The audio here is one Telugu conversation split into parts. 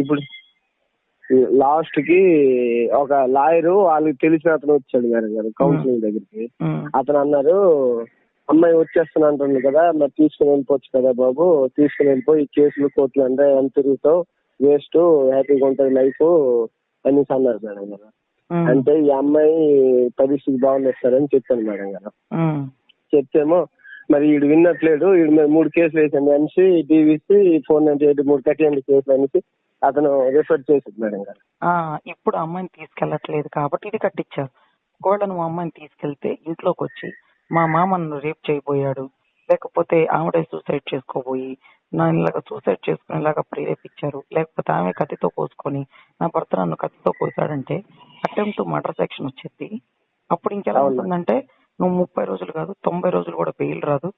ఇప్పుడు లాస్ట్కి ఒక లాయరు వాళ్ళకి తెలిసిన అతను వచ్చాడు మేడం గారు కౌన్సిలింగ్ దగ్గరికి. అతను అన్నారు అమ్మాయి వచ్చేస్తున్నా అంటుంది కదా మరి తీసుకుని వెళ్ళిపోవచ్చు కదా బాబు తీసుకుని వెళ్ళిపోయి కేసులు కోర్టులు అంటే ఎంత తిరుగుతావు? వేస్ట్ హ్యాపీగా ఉంటుంది లైఫ్ అనేసి అన్నారు మేడం గారు. అంటే ఈ అమ్మాయి పరిస్థితి అని చెప్పాను మేడం గారు. చెప్తేమో మరి వీడు విన్నట్లేడు వీడి మీద మూడు కేసులు వేసింది అనేసి డీవీసీ ఫోర్ నైన్టీ ఎయిట్ మూడు కట్టేయండి కేసులు అనేసి అతను రిఫర్ చేసింది మేడం గారు. ఆ, ఇప్పుడు అమ్మాయిని తీసుకెళ్ళట్లేదు కాబట్టి ఇది కట్టించారు. ఒకవేళ నువ్వు అమ్మాయిని తీసుకెళ్తే ఇంట్లోకి వచ్చి మా మామ నన్ను రేప్ చేయబోయాడు లేకపోతే ఆవిడే సూసైడ్ చేసుకోబోయి నా ఇలాగ సూసైడ్ చేసుకునేలాగా ప్రేరేపించారు లేకపోతే ఆమె కత్తితో కోసుకొని నా భర్త నన్ను కత్తితో కోసాడంటే అటెంప్ట్ మర్డర్ సెక్షన్ వచ్చింది. అప్పుడు ఇంకెలా అవును. ఉంటుందంటే నువ్వు ముప్పై రోజులు కాదు తొంభై రోజులు కూడా బెయిల్ రాదు.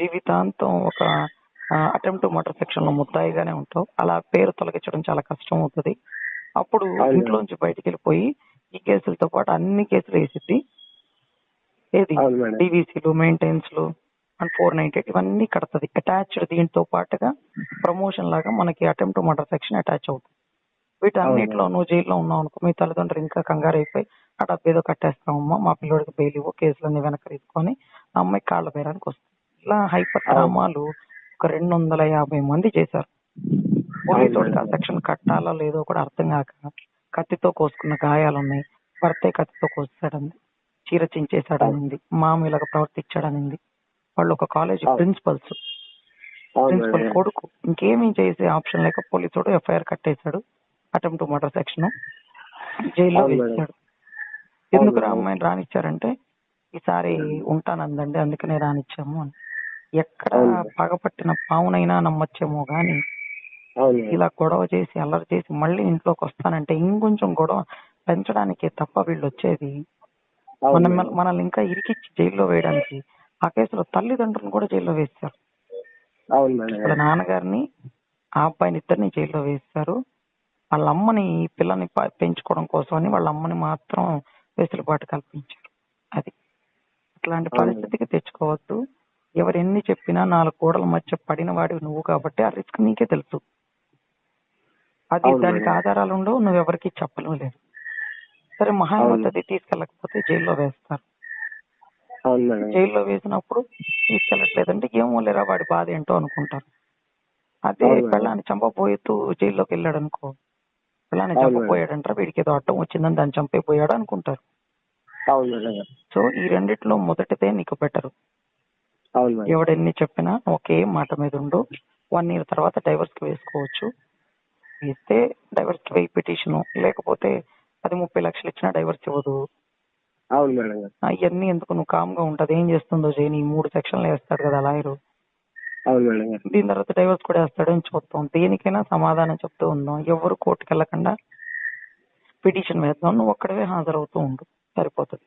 జీవితాంతం ఒక అటెంప్ట్ మర్డర్ సెక్షన్లో ముద్దాయిగానే ఉంటావు. అలా పేరు తొలగించడం చాలా కష్టం అవుతుంది. అప్పుడు. ఇంట్లోంచి బయటికి వెళ్ళిపోయి ఈ కేసులతో పాటు అన్ని కేసులు వేసిద్ది. ఏది. డివిసీలు మెయింటెనెన్స్లు అండ్ ఫోర్ నైన్టీ ఎయిట్ ఇవన్నీ కడతది. అటాచ్డ్ దీంతో పాటుగా ప్రమోషన్ లాగా మనకి అటెంప్ట్ మర్డర్ సెక్షన్ అటాచ్ అవుతుంది. వీటన్నిటిలో. నువ్వు జైల్లో ఉన్నావు అనుకో మీ తల్లిదండ్రులు ఇంకా కంగారు అయిపోయి ఆ ఏదో కట్టేస్తామమ్మా మా పిల్లోడికి బెయిల్ ఇవ్వు. కేసులన్నీ వెనక్కి తీసుకొని ఆ అమ్మాయి కాళ్ళ బేరానికి వస్తుంది. ఇలా హైపర్ డ్రామాలు ఒక రెండు వందల యాభై మంది చేశారు. పోలీసు ఆ సెక్షన్ కట్టాలో లేదో కూడా అర్థం కాక కత్తితో కోసుకున్న గాయాలు ఉన్నాయి భర్తే కత్తితో కోసాడంది చీర చించేశాడనింది. మామ ఇలాగ ప్రవర్తించాడనింది. వాళ్ళు ఒక కాలేజ్. ప్రిన్సిపల్స్. ప్రిన్సిపల్ కొడుకు. ఇంకేమీ చేసే ఆప్షన్ లేక పోలీసుడు ఎఫ్ఐఆర్ కట్టేశాడు. అటెంప్ట్ మర్డర్ సెక్షన్ జైల్లో. వేసాడు ఎందుకు. అమ్మాయిని రానిచ్చారంటే ఈసారి ఉంటానందండి అందుకనే రానిచ్చాము అని ఎక్కడ. పగపట్టిన పావునైనా నమ్మచ్చేమో గాని. ఇలా గొడవ చేసి అల్లరి చేసి మళ్ళీ ఇంట్లోకి వస్తానంటే ఇంకొంచెం గొడవ పెంచడానికి తప్ప వీళ్ళు వచ్చేది మన. మనల్ని ఇంకా ఇరికిచ్చి జైల్లో వేయడానికి ఆ కేసులో తల్లిదండ్రులను కూడా జైల్లో వేస్తారు వాళ్ళ నాన్నగారిని ఆ అబ్బాయిని ఇద్దరిని జైల్లో వేస్తారు వాళ్ళ అమ్మని ఈ పిల్లని పెంచుకోవడం కోసం అని వాళ్ళ అమ్మని మాత్రం వెసులుబాటు కల్పించారు అది. అట్లాంటి. పరిస్థితికి తెచ్చుకోవద్దు. ఎవరు ఎన్ని చెప్పినా నాలుగు గోడల మధ్య పడిన వాడివి నువ్వు కాబట్టి ఆ రిస్క్ నీకే తెలుసు. అది దానికి. ఆధారాలు ఉండవు. నువ్వు ఎవరికి చెప్పలేవు లేదు. సరే మహా అవును. అవుతుంది తీసుకెళ్ళకపోతే జైల్లో వేస్తారు. జైల్లో వేసినప్పుడు తీసుకెళ్ళట్లేదంటే ఏమో లేరా వాడి బాధ ఏంటో అనుకుంటారు. అదే. పెళ్ళాన్ని చంపబోయేతూ జైల్లోకి వెళ్ళాడు అనుకో మేడం. చంపబోయాడంటారా వీడికి ఏదో అడ్డం వచ్చిందని దాన్ని చంపైపోయాడు అనుకుంటారు. సో ఈ రెండిట్లో మొదటిదే నీకు బెటర్. మేడం. ఎవడెన్ని చెప్పినా ఒకే మాట మీద ఉండు. వన్ ఇయర్ తర్వాత డైవర్స్కి వేసుకోవచ్చు. ఇస్తే డైవర్స్కి వెయ్యి పిటిషన్. లేకపోతే అది ముప్పై లక్షలు ఇచ్చినా డైవర్స్ ఇవ్వదు. అవును మేడం. అవన్నీ ఎందుకు? నువ్వు కామ్గా ఉంటది. ఏం చేస్తుందో చేయని ఈ మూడు సెక్షన్లు వేస్తాడు కదా లాయరు. దీని తర్వాత డైవర్స్ కూడా వేస్తాడని చూస్తాం దేనికైనా సమాధానం చెప్తూ ఉందాం. ఎవరు కోర్టుకి వెళ్ళకుండా పిటిషన్ వేద్దాం. నువ్వు ఒక్కడవే హాజరవుతూ ఉండు. సరిపోతుంది.